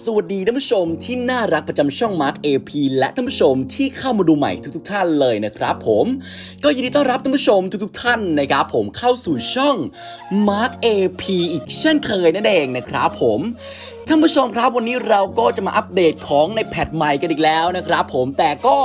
สวัสดีท่านผู้ชมที่น่ารักประจำช่อง Mark AP และท่านผู้ชมที่เข้ามาดูใหม่ทุกๆท่านเลยนะครับผมก็ยินดีต้อนรับท่านผู้ชมทุกๆท่านนะครับผมเข้าสู่ช่อง Mark AP อีกเช่นเคยนั่นเองนะครับผมท่านผู้ชมครับวันนี้เราก็จะมาอัปเดตของในแพทใหม่กันอีกแล้วนะครับผมแต่ก็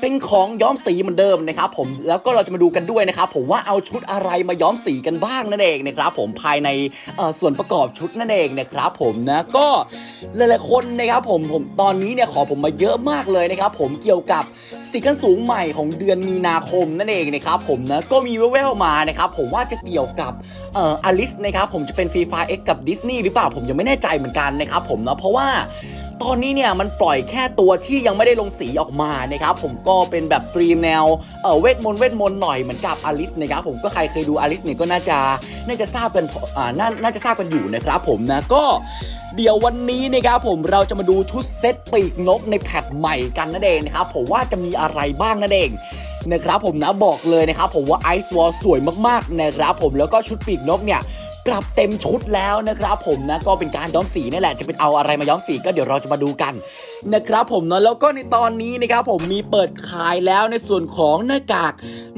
เป็นของย้อมสีเหมือนเดิมนะครับผมแล้วก็เราจะมาดูกันด้วยนะครับผมว่าเอาชุดอะไรมาย้อมสีกันบ้างนั่นเองนะครับผมภายในส่วนประกอบชุดนั่นเองนะครับผมนะก็หลายๆคนนะครับผมผมตอนนี้เนี่ยขอผมมาเยอะมากเลยนะครับผมเกี่ยวกับสีกันสูงใหม่ของเดือนมีนาคมนั่นเองนะครับผมนะก็มีแว่วๆมานะครับผมว่าจะเกี่ยวกับเอ่ออลิสนะครับผมจะเป็นฟรีไฟเอ็กกับดิสนีย์หรือเปล่าผมยังไม่แน่ใจเหมือนกันนะครับผมเนาะเพราะว่า ตอนนี้เนี่ยมันปล่อยแค่ตัวที่ยังไม่ได้ลงสีออกมานะครับผมก็เป็นแบบตรีมแนวเออเวทมนต์เวทมนต์หน่อยเหมือนกับอลิสนะครับผมก็ใครเคยดูอลิสเนี่ยก็น่าจะน่าจะทราบกันอ่าน่าน่าจะทราบกันอยู่นะครับผมนะก็เดี๋ยววันนี้นะครับผมเราจะมาดูชุดเซตปีกนกในแพทใหม่กันนั่นเองนะครับผมว่าจะมีอะไรบ้างนั่นเองนะครับผมนะบอกเลยนะครับผมว่าไอซ์วอลสวยมากๆนะครับผมแล้วก็ชุดปีกนกเนี่ย กลับเต็มชุดแล้วนะครับผมนะก็เป็นการย้อมสีนี่แหละจะเป็นเอาอะไรมาย้อมสีก็เดี๋ยวเราจะมาดูกันนะครับผมเนาะแล้วก็ในตอนนี้นะครับผมมีเปิดขายแล้วในส่วนของหน้ากาก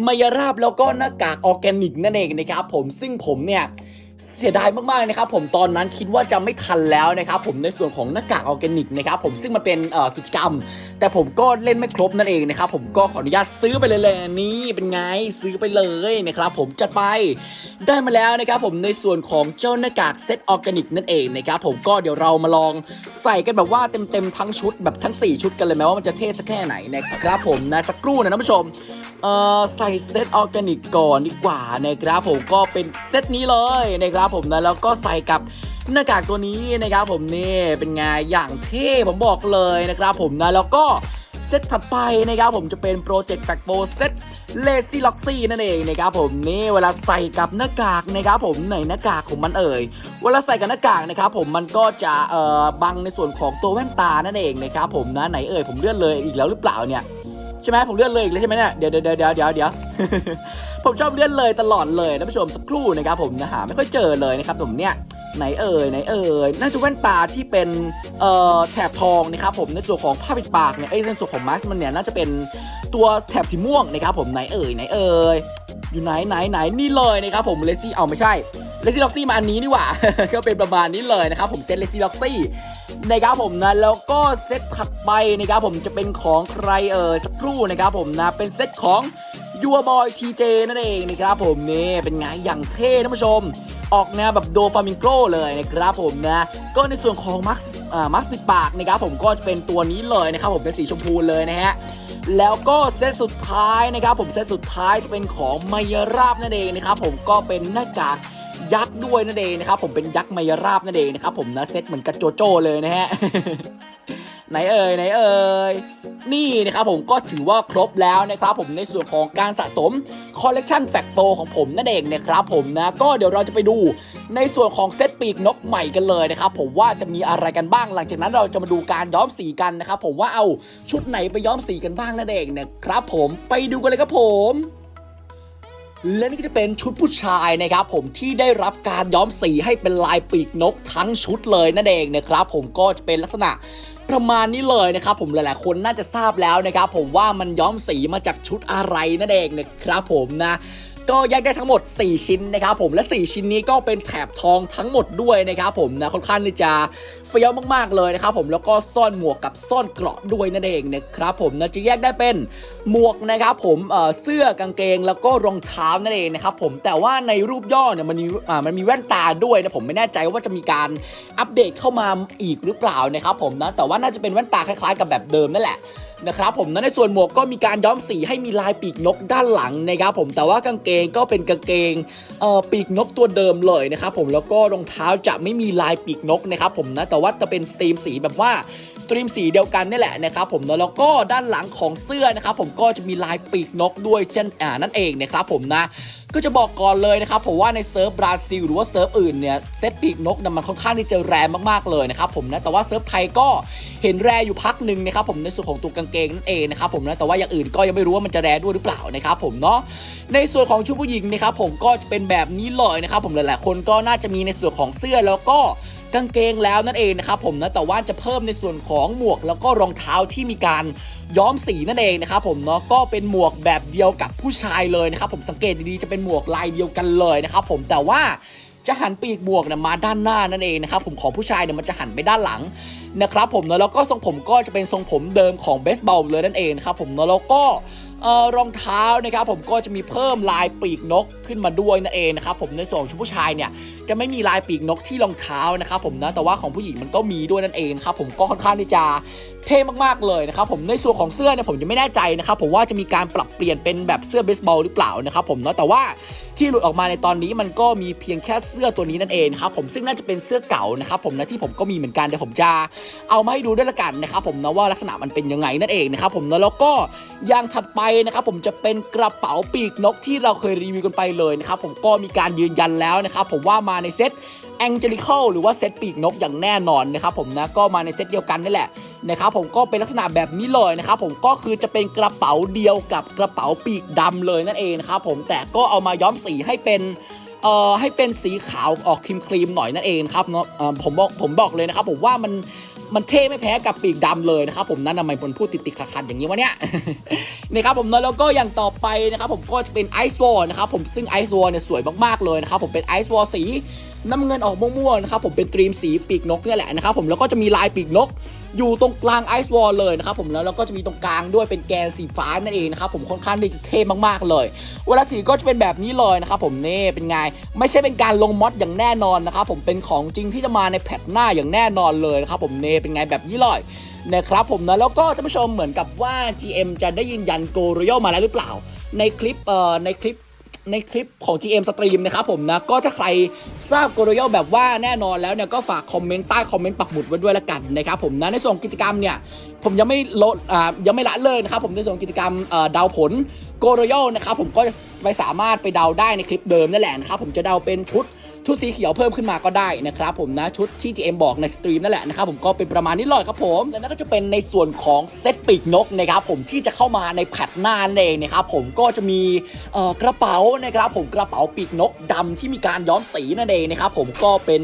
มายราบแล้วก็หน้ากากออร์แกนิกนั่นเองนะครับผมซึ่งผมเนี่ย เสียดายมากๆนะครับผมตอนนั้นคิดว่าจะไม่ทันแล้วนะครับผมในส่วนของหน้ากากออร์แกนิกนะครับผมซึ่งมันเป็นกิจกรรม แต่ผมก็เล่นไม่ครบนั่นเองนะครับผมก็ขออนุญาตซื้อไปเลยเลยนี่เป็นไงซื้อไปเลยนะครับผมจัดไปได้มาแล้วนะครับผมในส่วนของเจ้าหน้ากากเซตออร์แกนิกนั่นเองนะครับผมก็เดี๋ยวเรามาลองใส่กันแบบว่าเต็มๆทั้งชุดแบบทั้ง 4 ชุดกันเลยไหมว่ามันจะเท่สักแค่ไหนนะครับผมนะสักครู่นะท่านผู้ชมเออใส่เซตออร์แกนิกก่อนดีกว่านะครับผมก็เป็นเซตนี้เลยนะครับผมนะแล้วก็ใส่กับหน้ากากตัวนี้นะครับผมนี่เป็นไงอย่างเท่ผมบอกเลยนะครับผมนะแล้วก็เซตถัดไปนะครับผมจะเป็นโปรเจกต์แฟกโ o เซตเลซี่ล็อกซี่นั่นเองนะครับผมนี่เวลาใส่กับหน้ากากนะครับผมไหนหน้ากากของมันเอ่ยเวลาใส่กับหน้ากากนะครับผมมันก็จะเอ่อบังในส่วนของตัวแว่นตานั่นเองนะครับผมนะไหนเอ่ยผมเลื่อนเลยอีกแล้วหรือเปล่าเนี่ยใช่ไหมผมเลื่อนเลยอีกแล้วใช่ไหมเนี่ยเดี๋ยวเดี๋ยวเดี๋ยวเดี๋ยวเดี๋ยว ผมชอบเลื่อนเลยตลอดเลยท่านผู้ชมสักครู่นะครับผมนะหาไม่ค่อยเจอเลยนะครับผมเนี่ยไหนเอ่ยไหนเอ่ยน่าจะแว่นตาที่เป็นเอ่อแถบทองนะครับผมในส่วนของผ้าปิดปากเนี่ยเอ้ในส่วนของมาสก์มันเนี่ยน่าจะเป็นตัวแถบสีม่วงนะครับผมไหนเอ่ยไหนเอ่ยอยู่ไหนไหนไหนนี่เลยนะครับผมเลซี่เอาไม่ใช่เลซี่ล็อกซี่มาอันนี้นี่หว่า ก็เป็นประมาณนี้เลยนะครับผมเซตเลซี่ล็อกซี่นะครับผมนะแล้วก็เซตถัดไปนะครับผมจะเป็นของใครเอ่ยสักครู่นะครับผมนะเป็นเซตของ ยัวบอยทีเจนั่นเองนะครับผมนี่เป็นไงอย่างเท่ท่านผู้ชม ออกแนวแบบโดฟามิงโกเลยนะครับผมนะก็ในส่วนของมัสอ่ามัสปิดปากนะครับผมก็จะเป็นตัวนี้เลยนะครับผมเป็นสีชมพูเลยนะฮะแล้วก็เซตสุดท้ายนะครับผมเซตสุดท้ายจะเป็นของไมยราบนั่นเองนะครับผมก็เป็นหน้ากากยักษ์ด้วยนั่นเองนะครับผมเป็นยักษ์ไมยราบนั่นเองนะครับผมนะเซตเหมือนกับโจโจ้เลยนะฮะ ไหนเอ่ยไหนเอ่ยนี่นะครับผมก็ถือว่าครบแล้วนะครับผมในส่วนของการสะสมคอลเลกชันแฟกโ o ของผมนั่นเองนะครับผมนะก็เดี๋ยวเราจะไปดูในส่วนของเซตปีกนกใหม่กันเลยนะครับผมว่าจะมีอะไรกันบ้าง หลังจากนั้นเราจะมาดูการย้อมสีกันนะครับผมว่าเอาชุดไหนไปย้อมสีกันบ้างนั่นเองนะครับผมไปดูกันเลยครับผมและนี่ก็จะเป็นชุดผู้ชายนะครับผมที่ได้รับการย้อมสีให้เป็นลายปีกนกทั้งชุดเลยนั่นเองนะครับผมก็จะเป็นลักษณะ ประมาณนี้เลยนะครับผมหลายๆ คนน่าจะทราบแล้วนะครับผมว่ามันย้อมสีมาจากชุดอะไรนั่นเองนะครับผมนะ ก็แยกได้ทั้งหมด 4 ชิ้นนะครับผมและ 4 ชิ้นนี้ก็เป็นแถบทองทั้งหมดด้วยนะครับผมนะค่อนข้างที่จะเฟี้ยวมากๆเลยนะครับผมแล้วก็ซ่อนหมวกกับซ่อนเกราะด้วยนั่นเองนะครับผมนะจะแยกได้เป็นหมวกนะครับผมเอ่อเสื้อกางเกงแล้วก็รองเท้านั่นเองนะครับผมแต่ว่าในรูปย่อเนี่ยมันมีอ่ามันมีแว่นตาด้วยนะผมไม่แน่ใจว่าจะมีการอัปเดตเข้ามาอีกหรือเปล่านะครับผมนะแต่ว่าน่าจะเป็นแว่นตาคล้ายๆ กับแบบเดิมนั่นแหละ นะครับผมนะในส่วนหมวกก็มีการย้อมสีให้มีลายปีกนกด้านหลังนะครับผมแต่ว่ากางเกงก็เป็นกางเกงเอ่อปีกนกตัวเดิมเลยนะครับผมแล้วก็รองเท้าจะไม่มีลายปีกนกนะครับผมนะแต่ว่าจะเป็นสตรีมสีแบบว่าสตรีมสีเดียวกันนี่แหละนะครับผมนะแล้วก็ด้านหลังของเสื้อนะครับผมก็จะมีลายปีกนกด้วยเช่นอ่านั่นเองนะครับผมนะ ก็จะบอกก่อนเลยนะครับผมว่าในเซิร์ฟบราซิลหรือว่าเซิร์ฟอื่นเนี่ยเซตปีกนกเนี่ยมันค่อนข้างที่จะแรงมากๆเลยนะครับผมนะแต่ว่าเซิร์ฟไทยก็เห็นแรงอยู่พักหนึ่งนะครับผมในส่วนของตัวกางเกงนั่นเองนะครับผมนะแต่ว่าอย่างอื่นก็ยังไม่รู้ว่ามันจะแรงด้วยหรือเปล่านะครับผมเนาะในส่วนของชุดผู้หญิงนะครับผมก็จะเป็นแบบนี้เลยนะครับผมหลายๆคนก็น่าจะมีในส่วนของเสื้อแล้วก็กางเกงแล้วนั่นเองนะครับผมนะแต่ว่าจะเพิ่มในส่วนของหมวกแล้วก็รองเท้าที่มีการ ย้อมสีนั่นเองนะครับผมเนาะก็เป็นหมวกแบบเดียวกับผู้ชายเลยนะครับผมสังเกตดีๆจะเป็นหมวกลายเดียวกันเลยนะครับผมแต่ว่าจะหันปีกหมวกเนี่ยมาด้านหน้านั่นเองนะครับผมของผู้ชายเนี่ยมันจะหันไปด้านหลังนะครับผมเนาะแล้วก็ทรงผมก็จะเป็นทรงผมเดิมของเบสบอลเลยนั่นเองครับผมเนาะแล้วก็รองเท้านะครับผมก็จะมีเพิ่มลายปีกนกขึ้นมาด้วยนั่นเองนะครับผมในส่วนของชุดผู้ชายเนี่ยจะไม่มีลายปีกนกที่รองเท้านะครับผมนะแต่ว่าของผู้หญิงมันก็มีด้วยนั่นเองครับผมก็ค่อนข้างที่จะเท่มากๆเลยนะครับผมในส่วนของเสื้อเนี่ยผมยังไม่แน่ใจนะครับผมว่าจะมีการปรับเปลี่ยนเป็นแบบเสื้อเบสบอลหรือเปล่านะครับผมเนาะแต่ว่าที่หลุดออกมาในตอนนี้มันก็มีเพียงแค่เสื้อตัวนี้นั่นเองครับผมซึ่งน่าจะเป็นเสื้อเก่านะครับผมนะที่ผมก็มีเหมือนกันเดี๋ยวผมจะเอามาให้ดูด้วยละกันนะครับผมนะว่าลักษณะมันเป็นยังไงนั่นเองนะครับผมนะแล้วก็อย่างถัดไปนะครับผมจะเป็นกระเป๋าปีกนกที่เราเคยรีวิวกันไปเลยนะครับผมก็มีการยืนยันแล้วนะครับผมว่ามาในเซ็ตแองเจลิคอลหรือว่าเซตปีกนกอย่างแน่นอนนะครับผมนะก็มาในเซตเดียวกันนี่แหละนะครับผมก็เป็นลักษณะแบบนี้เลยนะครับผมก็คือจะเป็นกระเป๋าเดียวกับกระเป๋าปีกดำเลยนั่นเองนะครับผมแต่ก็เอามาย้อมสีให้เป็นเอ่อให้เป็นสีขาวออกครีมครีมๆหน่อยนั่นเองครับเนาะเอ่อผมบอกผมบอกเลยนะครับผมว่ามัน มันเท่ไม่แพ้กับปีกดำเลยนะครับผมนั้นทำไมผมพูดติดติดๆขัดๆอย่างนี้วะเนี่ยนะครับผมเนอะแล้วก็อย่างต่อไปนะครับผมก็จะเป็นไอซ์วอลนะครับผมซึ่งไอซ์วอลเนี่ยสวยมากๆเลยนะครับผมเป็นไอซ์วอลสี น้ำเงินออกม่วงๆนะครับผมเป็นตรีมสีปีกนกเนี่ยแหละนะครับผมแล้วก็จะมีลายปีกนก อยู่ตรงกลางไอซ์วอลเลยนะครับผมแล้วแล้วก็จะมีตรงกลางด้วยเป็นแกนสีฟ้านั่นเองนะครับผมค่อนข้างที่จะเท่มากๆเลย เวลาถือก็จะเป็นแบบนี้เลยนะครับผมนี่เป็นไงไม่ใช่เป็นการลงมอดอย่างแน่นอนนะครับผมเป็นของจริงที่จะมาในแพทหน้าอย่างแน่นอนเลยนะครับผมนี่เป็นไงแบบนี้เลยนะครับผมนะแล้วก็ท่านผู้ชมเหมือนกับว่า GM จะได้ยืนยันโกโรย a l มาแล้วหรือเปล่า ในคลิปเอ่อในคลิป ในคลิปของ GM สตรีมนะครับผมนะ ก็ถ้าใครทราบโกโรย a l แบบว่าแน่นอนแล้วเนี่ยก็ฝากคอมเมนต์ใต้คอมเมนต์ปักหมุดไว้ด้วยละกันนะครับผมนะในส่วนกิจกรรมเนี่ยผมยังไม่ลดอ่ายังไม่ละเลยนะครับผมในส่วนกิจกรรมเดาผลโกโรย a l นะครับผมก็ไปสามารถไปเดาได้ในคลิปเดิมนั่นแหละนะครับผมจะเดาเป็นชุด ชุดสีเขียวเพิ่มขึ้นมาก็ได้นะครับผมนะชุดที่ GM บอกในสตรีมนั่นแหละนะครับผมก็เป็นประมาณนี้เลยครับผมและนั่นก็จะเป็นในส่วนของเซตปีกนกนะครับผมที่จะเข้ามาในแพทหน้านเองนะครับผมก็จะมีกระเป๋านะครับผมกระเป๋าปีกนกดำที่มีการย้อมสีนั่นเองนะครับผมก็เป็น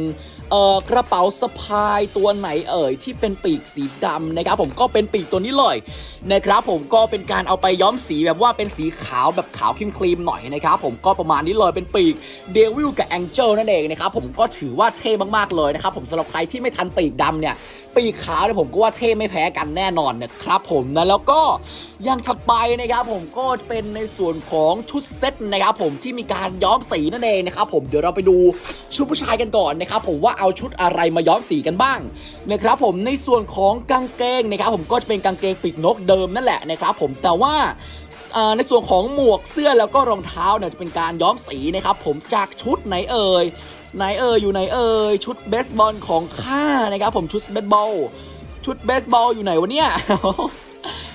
เอ่อกระเป๋าสะพายตัวไหนเอ่ยที่เป็นปีกสีดำนะครับผมก็เป็นปีกตัวนี้เลยนะครับผมก็เป็นการเอาไปย้อมสีแบบว่าเป็นสีขาวแบบขาวครีมๆหน่อยนะครับผมก็ประมาณนี้เลยเป็นปีกเดวิลกับแองเจิลนั่นเองนะครับผมก็ถือว่าเท่มากๆเลยนะครับผมสำหรับใครที่ไม่ทันปีกดำเนี่ยปีกขาวเนี่ยผมก็ว่าเท่ไม่แพ้กันแน่นอนนะครับผมนะแล้วก็อย่างถัดไปนะครับผมก็เป็นในส่วนของชุดเซ็ตนะครับผมที่มีการย้อมสีนั่นเองนะครับผมเดี๋ยวเราไปดูชุดผู้ชายกันก่อนนะครับผมว่าเอาชุดอะไรมาย้อมสีกันบ้างนะครับผมในส่วนของกางเกงนะครับผมก็จะเป็นกางเกงปีกนกเดิมนั่นแหละนะครับผมแต่ว่าในส่วนของหมวกเสื้อแล้วก็รองเท้าเนี่ยจะเป็นการย้อมสีนะครับผมจากชุดไหนเอ่ยไหนเอ่ยอยู่ไหนเอ่ยชุดเบสบอลของข้านะครับผมชุดเบสบอลชุดเบสบอลอยู่ไหนวะเนี่ย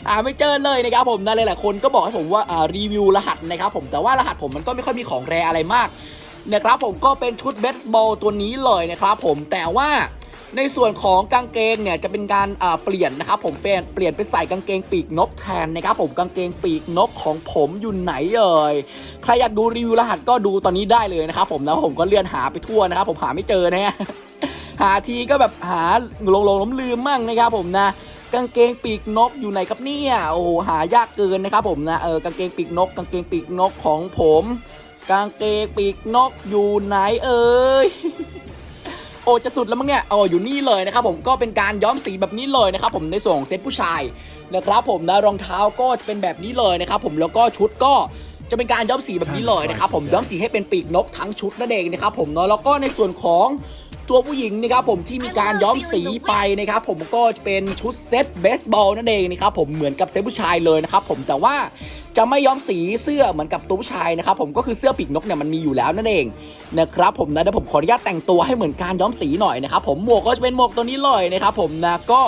อ่าไม่เจอเลยนะครับผมนะหลายๆคนก็บอกให้ผมว่าอ่ารีวิวรหัสนะครับผมแต่ว่ารหัสผมมันก็ไม่ค่อยมีของแรอะไรมาก นะครับผมก็เป็นชุดเบสบอลตัวนี้เลยนะครับผมแต่ว่าในส่วนของกางเกงเนี่ยจะเป็นการเปลี่ยนนะครับผมเปลี่ยนเปลี่ยนเป็นใส่กางเกงปีกนกแทนนะครับผมกางเกงปีกนกของผมอยู่ไหนเอ่ยใครอยากดูรีวิวรหัสก็ดูตอนนี้ได้เลยนะครับผมนะผมก็เลื่อนหาไปทั่วนะครับผมหาไม่เจอนะฮะหาทีก็แบบหาลงลงล้มลืมมั่งนะครับผมนะกางเกงปีกนกอยู่ไหนครับเนี่ยโอ้โหหายากเกินนะครับผมนะเออกางเกงปีกนก กางเกงปีกนกของผม กางเกงปีกนกอยู่ไหนเอ่ยโอ้จะสุดแล้วมั้งเนี่ยโอ้อยู่นี่เลยนะครับผมก็เป็นการย้อมสีแบบนี้เลยนะครับผมในส่วนของเซตผู้ชายนะครับผมนะรองเท้าก็จะเป็นแบบนี้เลยนะครับผมแล้วก็ชุดก็จะเป็นการย้อมสีแบบนี้เลยนะครับผมย้อมสีให้เป็นปีกนกทั้งชุดนั่นเองนะครับผมเนาะแล้วก็ในส่วนของตัวผู้หญิงนะครับผมที่มีการย้อมสีไปนะครับผมก็จะเป็นชุดเซตเบสบอลนั่นเองนะครับผมเหมือนกับเซตผู้ชายเลยนะครับผมแต่ว่า จะไม่ย้อมสีเสื้อเหมือนกับตัวผู้ชายนะครับผมก็คือเสื้อปีกนกเนี่ยมันมีอยู่แล้วนั่นเองนะครับผมนะเดี๋ยวผมขออนุญาตแต่งตัวให้เหมือนการย้อมสีหน่อยนะครับผมหมวกก็จะเป็นหมวกตัวนี้เลยนะครับผมนะก็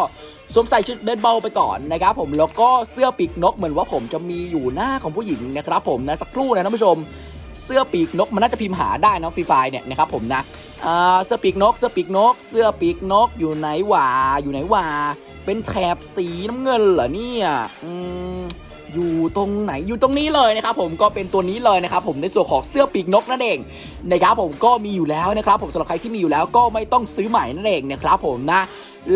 สวมใส่ชุดเบสบอลไปก่อนนะครับผมแล้วก็เสื้อปีกนกเหมือนว่าผมจะมีอยู่หน้าของผู้หญิงนะครับผมนะสักครู่นะท่านผู้ชมเสื้อปีกนกมันน่าจะพิมพ์หาได้นะฟรีไฟเนี่ยนะครับผมนะเสื้อปีกนก เสื้อปีกนก เสื้อปีกนกอยู่ไหนวะอยู่ไหนวะเป็นแถบสีน้ำเงินเหรอเนี่ยอืม อยู่ตรงไหนอยู่ตรงนี้เลยนะครับผมก็เป็นตัวนี้เลยนะครับผมในส่วนของเสื้อปีกนกนั่นเองนะครับผมก็มีอยู่แล้วนะครับผมสำหรับใครที่มีอยู่แล้วก็ไม่ต้องซื้อใหม่นั่นเองนะครับผมนะ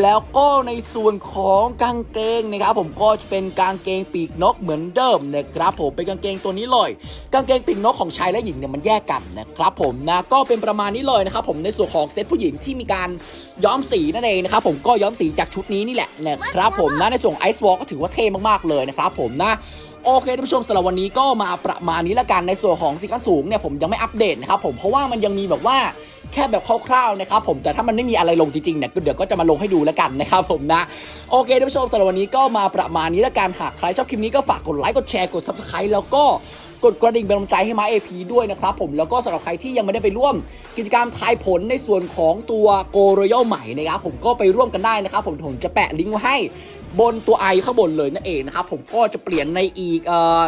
แล้วก็ในส่วนของกางเกงนะครับผมก็จะเป็นกางเกงปีกนกเหมือนเดิมนะครับผมเป็นกางเกงตัวนี้เลย กางเกงปีกนกของชายและหญิงเนี่ยมันแยกกันนะครับผมนะก็เป็นประมาณนี้เลยนะครับผมในส่วนของเซตผู้หญิงที่มีการย้อมสีนั่นเองนะครับผมก็ย้อมสีจากชุดนี้นี่แหละนะครับผมนะในส่วนไอซ์วอลก็ถือว่าเท่มากๆเลยนะครับผมนะโอเคท่านผู้ชมสำหรับวันนี้ก็มาประมาณนี้ละกันในส่วนของซิกันสูงเนี่ยผมยังไม่อัปเดตนะครับผมเพราะว่ามันยังมีแบบว่า แค่แบบคร่าวๆนะครับผมแต่ถ้ามันไม่มีอะไรลงจริงๆเนี่ยเดี๋ยวก็จะมาลงให้ดูแล้วกันนะครับผมนะโอเคท่านผู้ชมสำหรับวันนี้ก็มาประมาณนี้และกันหากใครชอบคลิปนี้ก็ฝากกดไลค์กดแชร์กด subscribe แล้วก็กดกระดิ่งเป็นกำลังใจให้มา AP ด้วยนะครับผมแล้วก็สำหรับใครที่ยังไม่ได้ไปร่วม กิจกรรมทายผลในส่วนของตัวโกโรยัลใหม่นะครับผมก็ไปร่วมกันได้นะครับผมผมจะแปะลิงก์ไว้ให้บนตัวไอข้างบนเลยนั่นเองนะครับผมก็จะเปลี่ยนในอีกเอ่อ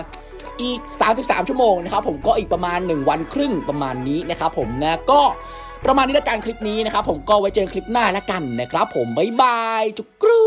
อีก 33 ชั่วโมงนะครับผมก็อีกประมาณ 1 วันครึ่งประมาณนี้นะครับผมนะก็ ประมาณนี้ละกันคลิปนี้นะครับผมก็ไว้เจอคลิปหน้าละกันนะครับผมบ๊ายบายจุกกรู